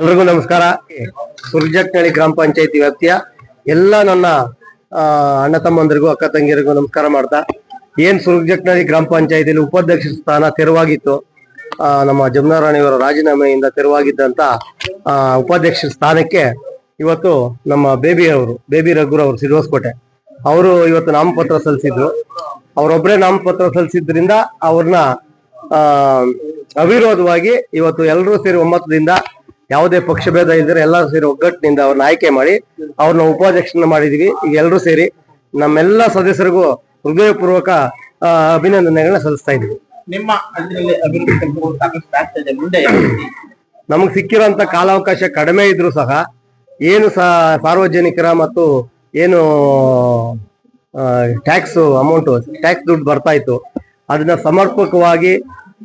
ಎಲ್ರಿಗೂ ನಮಸ್ಕಾರ. ಸುರ್ಜಕ್ನಳ್ಳಿ ಗ್ರಾಮ ಪಂಚಾಯತಿ ವ್ಯಾಪ್ತಿಯ ಎಲ್ಲ ನನ್ನ ಅಣ್ಣ ತಮ್ಮಂದಿರಿಗೂ, ಅಕ್ಕ ತಂಗಿಯರಿಗೂ ನಮಸ್ಕಾರ ಮಾಡ್ತಾ. ಏನ್ ಸುರ್ಜಕ್ನಳ್ಳಿ ಗ್ರಾಮ ಪಂಚಾಯತಿಯಲ್ಲಿ ಉಪಾಧ್ಯಕ್ಷ ಸ್ಥಾನ ತೆರವಾಗಿತ್ತು ನಮ್ಮ ಜಮುನಾರಾಣಿಯವರ ರಾಜೀನಾಮೆಯಿಂದ ತೆರವಾಗಿದ್ದಂತ ಉಪಾಧ್ಯಕ್ಷ ಸ್ಥಾನಕ್ಕೆ ಇವತ್ತು ನಮ್ಮ ಬೇಬಿ ಅವರು, ಬೇಬಿ ರಘುರ್ ಅವರು ಸಿರುವಸ್ಕೋಟೆ ಅವರು ಇವತ್ತು ನಾಮಪತ್ರ ಸಲ್ಲಿಸಿದ್ರು. ಅವರೊಬ್ಬರೇ ನಾಮಪತ್ರ ಸಲ್ಲಿಸಿದ್ರಿಂದ ಅವ್ರನ್ನ ಅವಿರೋಧವಾಗಿ ಇವತ್ತು ಎಲ್ಲರೂ ಸೇರಿ ಒಮ್ಮತದಿಂದ ಯಾವುದೇ ಪಕ್ಷಭೇದ ಇಲ್ಲದೆ ಎಲ್ಲರೂ ಸೇರಿ ಒಗ್ಗಟ್ಟಿನಿಂದ ಅವ್ರನ್ನ ಆಯ್ಕೆ ಮಾಡಿ ಅವ್ರನ್ನ ಉಪಾಧ್ಯಕ್ಷನ ಮಾಡಿದೀವಿ. ಈಗ ಎಲ್ಲರೂ ಸೇರಿ ನಮ್ಮೆಲ್ಲ ಸದಸ್ಯರಿಗೂ ಹೃದಯಪೂರ್ವಕ ಅಭಿನಂದನೆಗಳನ್ನ ಸಲ್ಲಿಸ್ತಾ ಇದೀವಿ ನಿಮ್ಮ ರೀತಿ? ಸಿಕ್ಕಿರೋಂತ ಕಾಲಾವಕಾಶ ಕಡಿಮೆ ಇದ್ರು ಸಹ ಏನು ಸಾರ್ವಜನಿಕರ ಮತ್ತು ಏನು ಟ್ಯಾಕ್ಸ್ ಅಮೌಂಟ್ ಟ್ಯಾಕ್ಸ್ ದುಡ್ಡು ಬರ್ತಾ ಇತ್ತು. ಅದನ್ನ ಸಮರ್ಪಕವಾಗಿ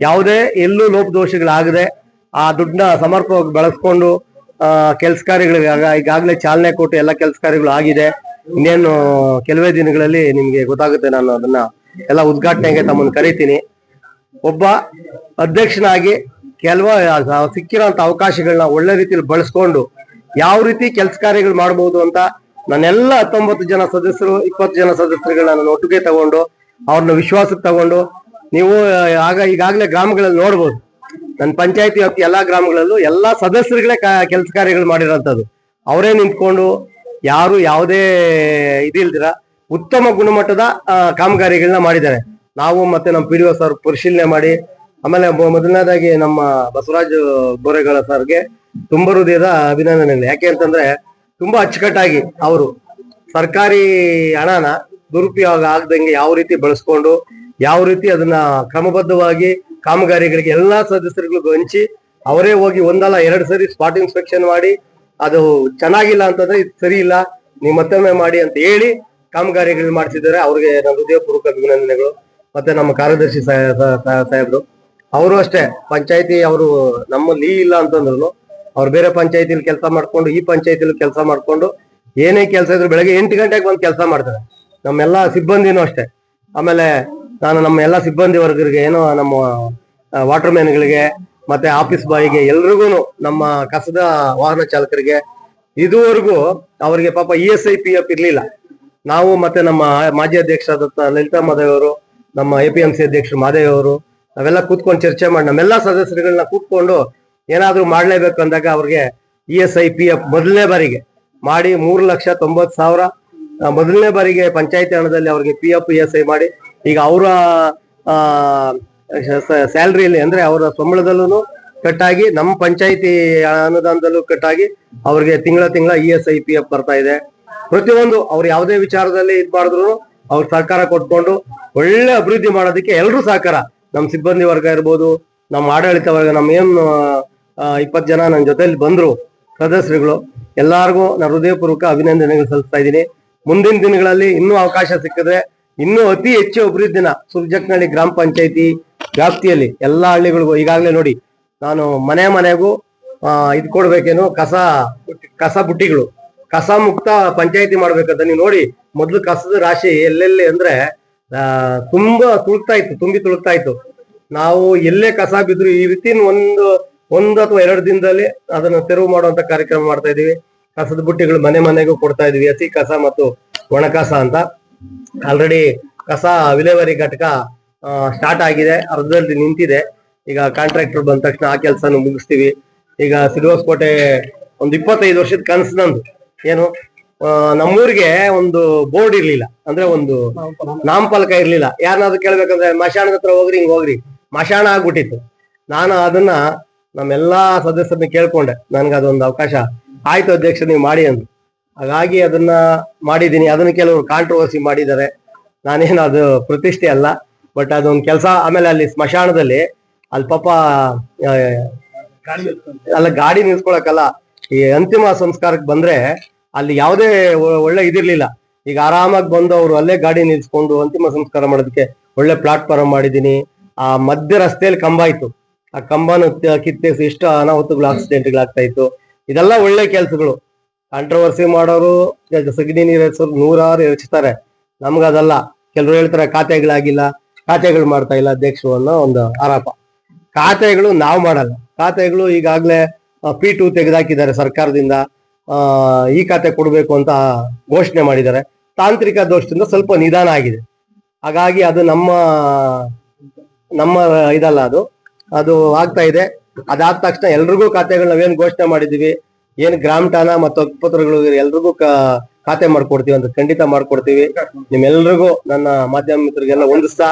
ಯಾವುದೇ ಎಲ್ಲೂ ಲೋಪದೋಷಗಳಾಗದೆ ಆ ದುಡ್ಡನ್ನ ಸಮರ್ಪಕವಾಗಿ ಬಳಸ್ಕೊಂಡು ಕೆಲಸ ಕಾರ್ಯಗಳಿಗೆ ಈಗಾಗಲೇ ಚಾಲನೆ ಕೊಟ್ಟು ಎಲ್ಲ ಕೆಲಸ ಕಾರ್ಯಗಳು ಆಗಿದೆ. ಇನ್ನೇನು ಕೆಲವೇ ದಿನಗಳಲ್ಲಿ ನಿಮ್ಗೆ ಗೊತ್ತಾಗುತ್ತೆ, ನಾನು ಅದನ್ನ ಎಲ್ಲ ಉದ್ಘಾಟನೆಗೆ ತಮ್ಮನ್ನು ಕರಿತೀನಿ. ಒಬ್ಬ ಅಧ್ಯಕ್ಷನಾಗಿ ಕೆಲವ ಸಿಕ್ಕಿರೋಂಥ ಅವಕಾಶಗಳನ್ನ ಒಳ್ಳೆ ರೀತಿಯಲ್ಲಿ ಬಳಸ್ಕೊಂಡು ಯಾವ ರೀತಿ ಕೆಲಸ ಕಾರ್ಯಗಳು ಮಾಡಬಹುದು ಅಂತ ನನ್ನೆಲ್ಲ ಹತ್ತೊಂಬತ್ತು ಜನ ಸದಸ್ಯರು, ಇಪ್ಪತ್ತು ಜನ ಸದಸ್ಯರುಗಳನ್ನ ನಾನು ಒಟ್ಟಿಗೆ ತಗೊಂಡು ಅವ್ರನ್ನ ವಿಶ್ವಾಸಕ್ಕೆ ತಗೊಂಡು ನೀವು ಆಗ ಈಗಾಗಲೇ ಗ್ರಾಮಗಳಲ್ಲಿ ನೋಡ್ಬೋದು. ನನ್ನ ಪಂಚಾಯತಿ ವ್ಯಾಪ್ತಿ ಎಲ್ಲಾ ಗ್ರಾಮಗಳಲ್ಲೂ ಎಲ್ಲಾ ಸದಸ್ಯರುಗಳೇ ಕೆಲಸ ಕಾರ್ಯಗಳು ಮಾಡಿರೋಂಥದ್ದು. ಅವರೇ ನಿಂತ್ಕೊಂಡು ಯಾರು ಯಾವುದೇ ಇದಿಲ್ದಿರ ಉತ್ತಮ ಗುಣಮಟ್ಟದ ಕಾಮಗಾರಿಗಳನ್ನ ಮಾಡಿದ್ದಾರೆ. ನಾವು ಮತ್ತೆ ನಮ್ಮ ಪಿ ಡಿ ಸರ್ ಪರಿಶೀಲನೆ ಮಾಡಿ, ಆಮೇಲೆ ಮೊದಲನೇದಾಗಿ ನಮ್ಮ ಬಸವರಾಜ್ ಬೋರೆಗಳ ಸರ್ಗೆ ತುಂಬ ಹೃದಯದ ಅಭಿನಂದನೆಗಳು. ಯಾಕೆ ಅಂತಂದ್ರೆ ತುಂಬಾ ಅಚ್ಚುಕಟ್ಟಾಗಿ ಅವರು ಸರ್ಕಾರಿ ಹಣನ ದುರುಪಯೋಗ ಆಗದಂಗೆ ಯಾವ ರೀತಿ ಬಳಸ್ಕೊಂಡು, ಯಾವ ರೀತಿ ಅದನ್ನ ಕ್ರಮಬದ್ಧವಾಗಿ ಕಾಮಗಾರಿಗಳಿಗೆ ಎಲ್ಲಾ ಸದಸ್ಯರುಗಳಿಗೂ ಹಂಚಿ ಅವರೇ ಹೋಗಿ ಒಂದಲ್ಲ ಎರಡು ಸರಿ ಸ್ಪಾಟ್ ಇನ್ಸ್ಪೆಕ್ಷನ್ ಮಾಡಿ, ಅದು ಚೆನ್ನಾಗಿಲ್ಲ ಅಂತಂದ್ರೆ ಇದು ಸರಿ ಇಲ್ಲ, ನೀವು ಮತ್ತೊಮ್ಮೆ ಮಾಡಿ ಅಂತ ಹೇಳಿ ಕಾಮಗಾರಿಗಳು ಮಾಡ್ತಿದ್ದಾರೆ. ಅವ್ರಿಗೆ ನನ್ನ ಹೃದಯಪೂರ್ವಕ ಅಭಿನಂದನೆಗಳು. ಮತ್ತೆ ನಮ್ಮ ಕಾರ್ಯದರ್ಶಿ ಸಾಹೇಬ್ರು, ಅವರು ಅಷ್ಟೇ, ಪಂಚಾಯತಿ ಅವರು ನಮ್ಮಲ್ಲಿ ಇಲ್ಲ ಅಂತಂದ್ರು ಅವ್ರು ಬೇರೆ ಪಂಚಾಯತಿಲಿ ಕೆಲಸ ಮಾಡ್ಕೊಂಡು, ಈ ಪಂಚಾಯತಿಲಿ ಕೆಲಸ ಮಾಡ್ಕೊಂಡು, ಏನೇ ಕೆಲಸ ಇದ್ರು ಬೆಳಗ್ಗೆ ಎಂಟು ಗಂಟೆಗೆ ಬಂದು ಕೆಲಸ ಮಾಡ್ತಾರೆ. ನಮ್ಮೆಲ್ಲ ಸಿಬ್ಬಂದಿನೂ ಅಷ್ಟೇ. ಆಮೇಲೆ ನಾನು ನಮ್ಮ ಎಲ್ಲ ಸಿಬ್ಬಂದಿ ವರ್ಗರಿಗೆ ಏನೋ ನಮ್ಮ ವಾಟರ್ ಮ್ಯಾನ್ಗಳಿಗೆ ಮತ್ತೆ ಆಫೀಸ್ ಬಾಯಿಗೆ ಎಲ್ರಿಗೂ ನಮ್ಮ ಕಸದ ವಾಹನ ಚಾಲಕರಿಗೆ ಇದುವರೆಗೂ ಅವರಿಗೆ ಪಾಪ E S I P F ಇರ್ಲಿಲ್ಲ. ನಾವು ಮತ್ತೆ ನಮ್ಮ ಮಾಜಿ ಅಧ್ಯಕ್ಷರಾದಂತ ಲಲಿತಾ ಮಾದೇವ್ ಅವರು, ನಮ್ಮ ಎ ಪಿ ಎಂ ಸಿ ಅಧ್ಯಕ್ಷರು ಮಾದೇವ್ ಅವರು, ನಾವೆಲ್ಲ ಕೂತ್ಕೊಂಡು ಚರ್ಚೆ ಮಾಡಿ ನಮ್ಮೆಲ್ಲ ಸದಸ್ಯರುಗಳನ್ನ ಕೂತ್ಕೊಂಡು ಏನಾದ್ರೂ ಮಾಡ್ಲೇಬೇಕು ಅಂದಾಗ ಅವ್ರಿಗೆ E S I P F ಮೊದಲನೇ ಬಾರಿಗೆ ಮಾಡಿ ಮೂರು ಲಕ್ಷ ತೊಂಬತ್ತು ಸಾವಿರ ಮೊದಲನೇ ಬಾರಿಗೆ ಪಂಚಾಯತಿ ಹಣದಲ್ಲಿ ಅವ್ರಿಗೆ P F E S I ಮಾಡಿ ಈಗ ಅವರ ಸ್ಯಾಲ್ರಿಯಲ್ಲಿ ಅಂದ್ರೆ ಅವರ ಸಂಬಳದಲ್ಲೂ ಕಟ್ಟಾಗಿ, ನಮ್ಮ ಪಂಚಾಯಿತಿ ಅನುದಾನದಲ್ಲೂ ಕಟ್ಟಾಗಿ ಅವ್ರಿಗೆ ತಿಂಗಳ ತಿಂಗಳ E S I P F ಬರ್ತಾ ಇದೆ. ಪ್ರತಿಯೊಂದು ಅವ್ರು ಯಾವುದೇ ವಿಚಾರದಲ್ಲಿ ಇದ್ ಮಾಡಿದ್ರು ಅವ್ರ ಸಹಕಾರ ಕೊಟ್ಕೊಂಡು ಒಳ್ಳೆ ಅಭಿವೃದ್ಧಿ ಮಾಡೋದಕ್ಕೆ ಎಲ್ಲರೂ ಸಹಕಾರ. ನಮ್ಮ ಸಿಬ್ಬಂದಿ ವರ್ಗ ಇರ್ಬೋದು, ನಮ್ಮ ಆಡಳಿತ ವರ್ಗ, ನಮ್ಮ ಏನು ಇಪ್ಪತ್ತು ಜನ ನನ್ನ ಜೊತೆಯಲ್ಲಿ ಬಂದ್ರು ಸದಸ್ಯರುಗಳು, ಎಲ್ಲಾರ್ಗೂ ನಾನು ಹೃದಯಪೂರ್ವಕ ಅಭಿನಂದನೆಗಳು ಸಲ್ಲಿಸ್ತಾ ಇದ್ದೀನಿ. ಮುಂದಿನ ದಿನಗಳಲ್ಲಿ ಇನ್ನೂ ಅವಕಾಶ ಸಿಕ್ಕಿದ್ರೆ ಇನ್ನೂ ಅತಿ ಹೆಚ್ಚು ಅಭಿವೃದ್ಧಿನ ಸುರ್ಜಕ್ನಹಳ್ಳಿ ಗ್ರಾಮ ಪಂಚಾಯತಿ ವ್ಯಾಪ್ತಿಯಲ್ಲಿ ಎಲ್ಲಾ ಹಳ್ಳಿಗಳಿಗೂ ಈಗಾಗಲೇ ನೋಡಿ ನಾನು ಮನೆ ಮನೆಗೂ ಆ, ಇದ್ ಕೊಡ್ಬೇಕೇನು ಕಸ ಕಸ ಬುಟ್ಟಿಗಳು. ಕಸ ಮುಕ್ತ ಪಂಚಾಯತಿ ಮಾಡ್ಬೇಕಂತ ನೀವು ನೋಡಿ ಮೊದ್ಲು ಕಸದ ರಾಶಿ ಎಲ್ಲೆಲ್ಲಿ ಅಂದ್ರೆ ತುಂಬಾ ತುಳುಕ್ತಾ ಇತ್ತು ತುಂಬಿ ತುಳುಕ್ತಾ ಇತ್ತು. ನಾವು ಎಲ್ಲೇ ಕಸ ಬಿದ್ರು ಈ ವಿತಿನ್ ಒಂದು ಒಂದು ಅಥವಾ ಎರಡು ದಿನದಲ್ಲಿ ಅದನ್ನ ತೆರವು ಮಾಡುವಂತ ಕಾರ್ಯಕ್ರಮ ಮಾಡ್ತಾ ಇದೀವಿ ಕಸದ ಬುಟ್ಟಿಗಳು ಮನೆ ಮನೆಗೂ ಕೊಡ್ತಾ ಇದೀವಿ ಹಸಿ ಕಸ ಮತ್ತು ಒಣ ಕಸ ಅಂತ. ಆಲ್ರೆಡಿ ಕಸ ವಿಲೇವಾರಿ ಘಟಕ ಸ್ಟಾರ್ಟ್ ಆಗಿದೆ, ಅರ್ಧದಲ್ಲಿ ನಿಂತಿದೆ. ಈಗ ಕಾಂಟ್ರಾಕ್ಟರ್ ಬಂದ ತಕ್ಷಣ ಆ ಕೆಲಸನ ಮುಗಿಸ್ತೀವಿ. ಈಗ ಸಿರುವಸ್ಕೋಟೆ ಒಂದು ಇಪ್ಪತ್ತೈದು ವರ್ಷದ ಕನಸು ನಂದು. ಏನು? ನಮ್ಮೂರಿಗೆ ಒಂದು ಬೋರ್ಡ್ ಇರ್ಲಿಲ್ಲ. ಅಂದ್ರೆ ಒಂದು ನಾಮಫಲಕ ಇರ್ಲಿಲ್ಲ. ಯಾರನ್ನಾದ್ರೂ ಕೇಳ್ಬೇಕಂದ್ರೆ ಮಶಾಣದ ಹತ್ರ ಹೋಗ್ರಿ, ಹಿಂಗ್ ಹೋಗ್ರಿ. ಮಶಾಣ ಆಗ್ಬಿಟ್ಟಿತ್ತು. ನಾನು ಅದನ್ನ ನಮ್ಮೆಲ್ಲಾ ಸದಸ್ಯರನ್ನ ಕೇಳ್ಕೊಂಡೆ. ನನ್ಗೆ ಅದೊಂದು ಅವಕಾಶ. ಆಯ್ತು ಅಧ್ಯಕ್ಷ, ನೀವು ಮಾಡಿ ಅಂದ್ರು. ಹಾಗಾಗಿ ಅದನ್ನ ಮಾಡಿದ್ದೀನಿ. ಅದನ್ನ ಕೆಲವರು ಕಾಂಟ್ರವರ್ಸಿ ಮಾಡಿದ್ದಾರೆ. ನಾನೇನು ಅದು ಪ್ರತಿಷ್ಠೆ ಅಲ್ಲ. ಬಟ್ ಅದೊಂದು ಕೆಲಸ ಆಮೇಲೆ ಅಲ್ಲಿ ಸ್ಮಶಾನದಲ್ಲಿ ಅಲ್ಲಿ ಪಾಪ ಅಲ್ಲ ಗಾಡಿ ನಿಲ್ಸ್ಕೊಳಕಲ್ಲ ಈ ಅಂತಿಮ ಸಂಸ್ಕಾರಕ್ಕೆ ಬಂದ್ರೆ ಅಲ್ಲಿ ಯಾವುದೇ ಒಳ್ಳೆ ಇದಿರ್ಲಿಲ್ಲ. ಈಗ ಆರಾಮಾಗಿ ಬಂದು ಅವರು ಅಲ್ಲೇ ಗಾಡಿ ನಿಲ್ಸ್ಕೊಂಡು ಅಂತಿಮ ಸಂಸ್ಕಾರ ಮಾಡೋದಕ್ಕೆ ಒಳ್ಳೆ ಪ್ಲಾಟ್ಫಾರ್ಮ್ ಮಾಡಿದ್ದೀನಿ. ಆ ಮಧ್ಯ ರಸ್ತೆಯಲ್ಲಿ ಕಂಬ ಇತ್ತು ಆ ಕಂಬನ ಕಿತ್ತೆ ಎಷ್ಟು ಅನಾಹುತಗಳು ಆಕ್ಸಿಡೆಂಟ್ಗಳು ಆಗ್ತಾ ಇತ್ತು. ಇದೆಲ್ಲ ಒಳ್ಳೆ ಕೆಲಸಗಳು. ಕಾಂಟ್ರವರ್ಸಿ ಮಾಡೋರು ಸಗಣಿ ನೀರು ಎರಚೋರು ನೂರಾರು ಎರಚ್ತಾರೆ. ನಮ್ಗದಲ್ಲ ಕೆಲವರು ಹೇಳ್ತಾರೆ, ಖಾತೆಗಳಾಗಿಲ್ಲ. ಖಾತೆಗಳು ಮಾಡ್ತಾ ಇಲ್ಲ ಅಧ್ಯಕ್ಷರು ಅನ್ನೋ ಒಂದು ಆರೋಪ. ಖಾತೆಗಳು ನಾವು ಮಾಡಲ್ಲ. ಖಾತೆಗಳು ಈಗಾಗಲೇ ಪಿ ಟು ತೆಗೆದಾಕಿದ್ದಾರೆ ಸರ್ಕಾರದಿಂದ. ಈ ಖಾತೆ ಕೊಡಬೇಕು ಅಂತ ಘೋಷಣೆ ಮಾಡಿದ್ದಾರೆ. ತಾಂತ್ರಿಕ ದೋಷದಿಂದ ಸ್ವಲ್ಪ ನಿಧಾನ ಆಗಿದೆ. ಹಾಗಾಗಿ ಅದು ನಮ್ಮ ನಮ್ಮ ಇದಲ್ಲ ಅದು. ಅದು ಆಗ್ತಾ ಇದೆ. ಅದಾದ ತಕ್ಷಣ ಎಲ್ರಿಗೂ ಖಾತೆಗಳು ನಾವೇನ್ ಘೋಷಣೆ ಮಾಡಿದೀವಿ ಏನ್ ಗ್ರಾಮ ಠಾಣ ಮತ್ತು ಪತ್ರಗಳು ಎಲ್ರಿಗೂ ಖಾತೆ ಮಾಡ್ಕೊಡ್ತೀವಿ ಅಂತ ಖಂಡಿತ ಮಾಡ್ಕೊಡ್ತೀವಿ. ನಿಮ್ಮೆಲ್ರಿಗೂ ನನ್ನ ಮಾಧ್ಯಮ ಮಿತ್ರರಿಗೆಲ್ಲ ಹೊಂದಿಸ್ತಾ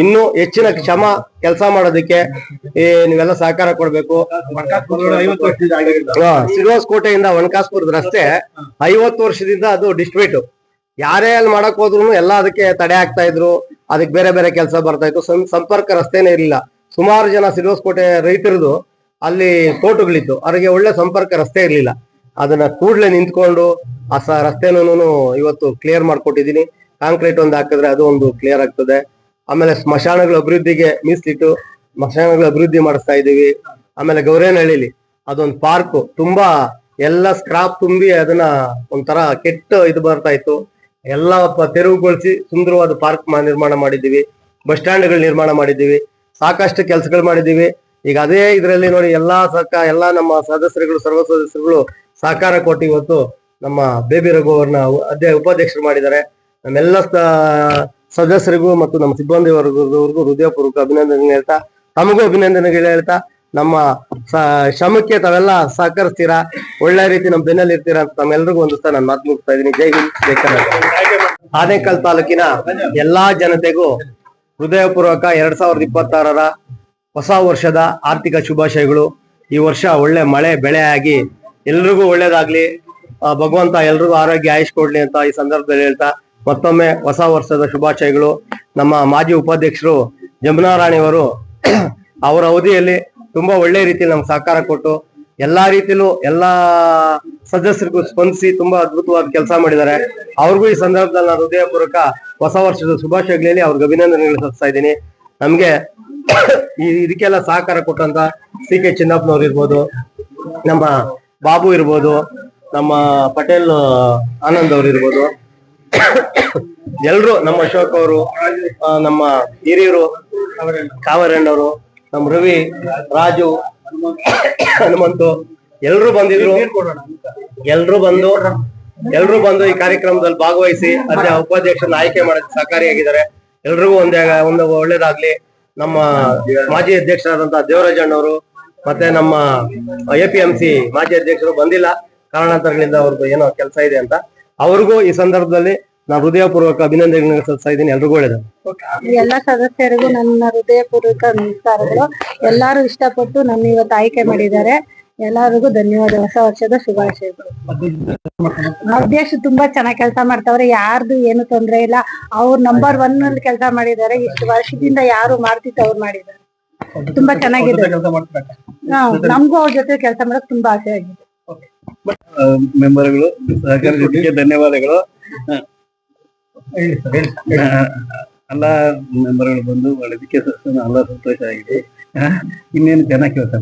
ಇನ್ನು ಹೆಚ್ಚಿನ ಕ್ಷಮ ಕೆಲಸ ಮಾಡೋದಕ್ಕೆ ನೀವೆಲ್ಲ ಸಹಕಾರ ಕೊಡ್ಬೇಕು. ಸಿರೋಸ್ಕೋಟೆಯಿಂದ ವನಕಾಸ್ಪುರದ ರಸ್ತೆ ಐವತ್ತು ವರ್ಷದಿಂದ ಅದು ಡಿಸ್ಟ್ರಿಬ್ಯೂಟ್ ಯಾರೇ ಅಲ್ಲಿ ಮಾಡಕ್ ಹೋದ್ರು ಎಲ್ಲ ಅದಕ್ಕೆ ತಡೆ ಆಗ್ತಾ ಇದ್ರು. ಅದಕ್ಕೆ ಬೇರೆ ಬೇರೆ ಕೆಲಸ ಬರ್ತಾ ಇತ್ತು. ಸಂಪರ್ಕ ರಸ್ತೆನೇ ಇರಲಿಲ್ಲ. ಸುಮಾರು ಜನ ಸಿರೋಸ್ ಕೋಟೆ ರೈತರದು ಅಲ್ಲಿ ಕೋಟುಗಳಿತ್ತು ಅವರಿಗೆ ಒಳ್ಳೆ ಸಂಪರ್ಕ, ರಸ್ತೆ ಇರಲಿಲ್ಲ. ಅದನ್ನ ಕೂಡ್ಲೆ ನಿಂತ್ಕೊಂಡು, ಆ ಸ ರಸ್ತೆನೂ ಇವತ್ತು ಕ್ಲಿಯರ್ ಮಾಡ್ಕೊಟ್ಟಿದ್ದೀನಿ ಕಾಂಕ್ರೀಟ್ ಒಂದು ಹಾಕಿದ್ರೆ ಅದು ಒಂದು ಕ್ಲಿಯರ್ ಆಗ್ತದೆ. ಆಮೇಲೆ ಸ್ಮಶಾನಗಳ ಅಭಿವೃದ್ಧಿಗೆ ಮೀಸಲಿಟ್ಟು ಸ್ಮಶಾನಗಳ ಅಭಿವೃದ್ಧಿ ಮಾಡಿಸ್ತಾ ಇದ್ದೀವಿ ಆಮೇಲೆ ಗೌರೇನಹಳ್ಳಿಲಿ ಅದೊಂದು ಪಾರ್ಕ್ ತುಂಬಾ ಎಲ್ಲ ಸ್ಕ್ರಾಪ್ ತುಂಬಿ ಅದನ್ನ ಒಂಥರ ಕೆಟ್ಟ ಇದು ಬರ್ತಾ ಇತ್ತು. ಎಲ್ಲ ತೆರವುಗೊಳಿಸಿ ಸುಂದರವಾದ ಪಾರ್ಕ್ ನಿರ್ಮಾಣ ಮಾಡಿದ್ದೀವಿ. ಬಸ್ ಸ್ಟ್ಯಾಂಡ್ಗಳು ನಿರ್ಮಾಣ ಮಾಡಿದ್ದೀವಿ. ಸಾಕಷ್ಟು ಕೆಲಸಗಳು ಮಾಡಿದ್ದೀವಿ. ಈಗ ಅದೇ ಇದರಲ್ಲಿ ನೋಡಿ ಎಲ್ಲಾ ಸರ್ಕಾರ ಎಲ್ಲಾ ನಮ್ಮ ಸದಸ್ಯರುಗಳು, ಸರ್ವ ಸದಸ್ಯರುಗಳು ಸಹಕಾರ ಕೊಟ್ಟು ಇವತ್ತು ನಮ್ಮ ಬೇಬಿ ರಘು ಅವ್ರನ್ನ ಅಧ್ಯ ಉಪಾಧ್ಯಕ್ಷರು ಮಾಡಿದ್ದಾರೆ. ನಮ್ಮೆಲ್ಲ ಸದಸ್ಯರಿಗೂ ಮತ್ತು ನಮ್ಮ ಸಿಬ್ಬಂದಿ ವರ್ಗದವರಿಗೂ ಹೃದಯಪೂರ್ವಕ ಅಭಿನಂದನೆ ಹೇಳ್ತಾ, ತಮಗೂ ಅಭಿನಂದನೆಗಳು ಹೇಳ್ತಾ, ನಮ್ಮ ಶ್ರಮಕ್ಕೆ ತಾವೆಲ್ಲ ಸಹಕರಿಸ್ತೀರಾ? ಒಳ್ಳೆ ರೀತಿ ನಮ್ಮ ಬೆನ್ನಲ್ಲಿ ಇರ್ತೀರಾ ಅಂತ ತಮ್ಮೆಲ್ಲರಿಗೂ ಒಂದು ನಾನು ಮಾತು ಮುಗಿಸ್ತಾ ಇದ್ದೀನಿ. ಜೈ ಹಿಂದ್, ಜೈ ಆನೇಕಲ್ ತಾಲೂಕಿನ ಎಲ್ಲಾ ಜನತೆಗೂ ಹೃದಯಪೂರ್ವಕ ಎರಡ್ ಸಾವಿರದ ಇಪ್ಪತ್ತಾರರ ಹೊಸ ವರ್ಷದ ಆರ್ಥಿಕ ಶುಭಾಶಯಗಳು. ಈ ವರ್ಷ ಒಳ್ಳೆ ಮಳೆ, ಬೆಳೆ ಆಗಿ ಎಲ್ರಿಗೂ ಒಳ್ಳೇದಾಗ್ಲಿ. ಭಗವಂತ ಎಲ್ರಿಗೂ ಆರೋಗ್ಯ ಆಯುಷ್ ಕೊಡ್ಲಿ ಅಂತ ಈ ಸಂದರ್ಭದಲ್ಲಿ ಹೇಳ್ತಾ, ಮತ್ತೊಮ್ಮೆ ಹೊಸ ವರ್ಷದ ಶುಭಾಶಯಗಳು. ನಮ್ಮ ಮಾಜಿ ಉಪಾಧ್ಯಕ್ಷರು ಜಮುನಾರಾಣಿಯವರು ರಾಣಿಯವರು ಅವರ ಅವಧಿಯಲ್ಲಿ ತುಂಬಾ ಒಳ್ಳೆ ರೀತಿಯಲ್ಲಿ ನಮ್ಗೆ ಸಹಕಾರ ಕೊಟ್ಟು, ಎಲ್ಲಾ ರೀತಿಲೂ ಎಲ್ಲಾ ಸದಸ್ಯರಿಗೂ ಸ್ಪಂದಿಸಿ ತುಂಬಾ ಅದ್ಭುತವಾದ ಕೆಲಸ ಮಾಡಿದ್ದಾರೆ. ಅವ್ರಿಗೂ ಈ ಸಂದರ್ಭದಲ್ಲಿ ನಾನು ಹೃದಯಪೂರ್ವಕ ಹೊಸ ವರ್ಷದ ಶುಭಾಶಯಗಳಲ್ಲಿ ಅವ್ರಿಗೆ ಅಭಿನಂದನೆಗಳು ಸಲ್ಲಿಸ್ತಾ ಇದ್ದೀನಿ. ನಮ್ಗೆ ಇದಕ್ಕೆಲ್ಲ ಸಹಕಾರ ಕೊಟ್ಟಂತ ಸಿ ಕೆ ಚಿನ್ನಪ್ಪನವ್ರು ಇರ್ಬೋದು, ನಮ್ಮ ಬಾಬು ಇರ್ಬೋದು, ನಮ್ಮ ಪಟೇಲ್, ಆನಂದ್ ಅವ್ರು ಇರ್ಬೋದು. ಎಲ್ರು ನಮ್ಮ ಅಶೋಕ್ ಅವರು ನಮ್ಮ ಹಿರಿಯರು ಕಾವರಣ್ಣವರು ನಮ್ಮ ರವಿ, ರಾಜು, ಹನುಮಂತು, ಎಲ್ರು ಬಂದಿದ್ರು. ಎಲ್ರು ಬಂದು ಎಲ್ರು ಬಂದು ಈ ಕಾರ್ಯಕ್ರಮದಲ್ಲಿ ಭಾಗವಹಿಸಿ, ಅದೇ ಉಪಾಧ್ಯಕ್ಷರನ್ನ ಆಯ್ಕೆ ಮಾಡೋದಕ್ಕೆ ಸಹಕಾರಿಯಾಗಿದ್ದಾರೆ. ಎಲ್ರಿಗೂ ಒಂದೇ ಒಂದು ಒಳ್ಳೇದಾಗ್ಲಿ. ನಮ್ಮ ಮಾಜಿ ಅಧ್ಯಕ್ಷರಾದಂತಹ ದೇವರಾಜಣ್ಣವರು ಮತ್ತೆ ನಮ್ಮ ಎ ಪಿ ಎಂ ಸಿ ಮಾಜಿ ಅಧ್ಯಕ್ಷರು ಬಂದಿಲ್ಲ. ಕಾರಣಾಂತರಗಳಿಂದ ಅವ್ರದ್ದು ಏನೋ ಕೆಲಸ ಇದೆ ಅಂತ. ಅವ್ರಿಗೂ ಈ ಸಂದರ್ಭದಲ್ಲಿ ನಾನು ಹೃದಯಪೂರ್ವಕ ಅಭಿನಂದನೆಗಳನ್ನು ಸಲ್ಲಿಸ್ತಾ ಇದ್ದೀನಿ. ಎಲ್ರಿಗೂ ಒಳ್ಳೇದು ಎಲ್ಲ ಸದಸ್ಯರಿಗೂ ನನ್ನ ಹೃದಯಪೂರ್ವಕ ನಮಸ್ಕಾರಗಳು. ಎಲ್ಲಾರು ಇಷ್ಟಪಟ್ಟು ನನ್ನ ಇವತ್ತು ಆಯ್ಕೆ ಮಾಡಿದ್ದಾರೆ. ಎಲ್ಲರಿಗೂ ಧನ್ಯವಾದ ಹೊಸ ವರ್ಷದ ಶುಭಾಶಯಗಳು. ಅಧ್ಯಕ್ಷ ತುಂಬಾ ಚೆನ್ನಾಗಿ ಕೆಲಸ ಮಾಡ್ತಾವ್ರೆ ಯಾರ್ದು ಏನು ತೊಂದ್ರೆ ಇಲ್ಲ. ಅವ್ರು ನಂಬರ್ ಒನ್ ಅಲ್ಲಿ ಕೆಲಸ ಮಾಡಿದ್ದಾರೆ ಇಷ್ಟು ವರ್ಷದಿಂದ ಯಾರು ಮಾಡ್ತಿತ್ತು ಅವ್ರು ಮಾಡಿದ್ದಾರೆ. ತುಂಬಾ ಚೆನ್ನಾಗಿದೆ. ನಮ್ಗೂ ಅವ್ರ ಜೊತೆ ಕೆಲಸ ಮಾಡಕ್ ತುಂಬಾ ಆಸೆ ಆಗಿದೆ. ಮೆಂಬರ್ಗಳು ಧನ್ಯವಾದಗಳು. ಎಲ್ಲ ಮೆಂಬರ್ಗಳು ಬಂದು ಒಳ್ಳೆದಕ್ಕೆ ಎಲ್ಲ ಸಂತೋಷ ಆಗಿದೆ. ಇನ್ನೇನು ಚೆನ್ನಾಗಿ ಕೆಲಸ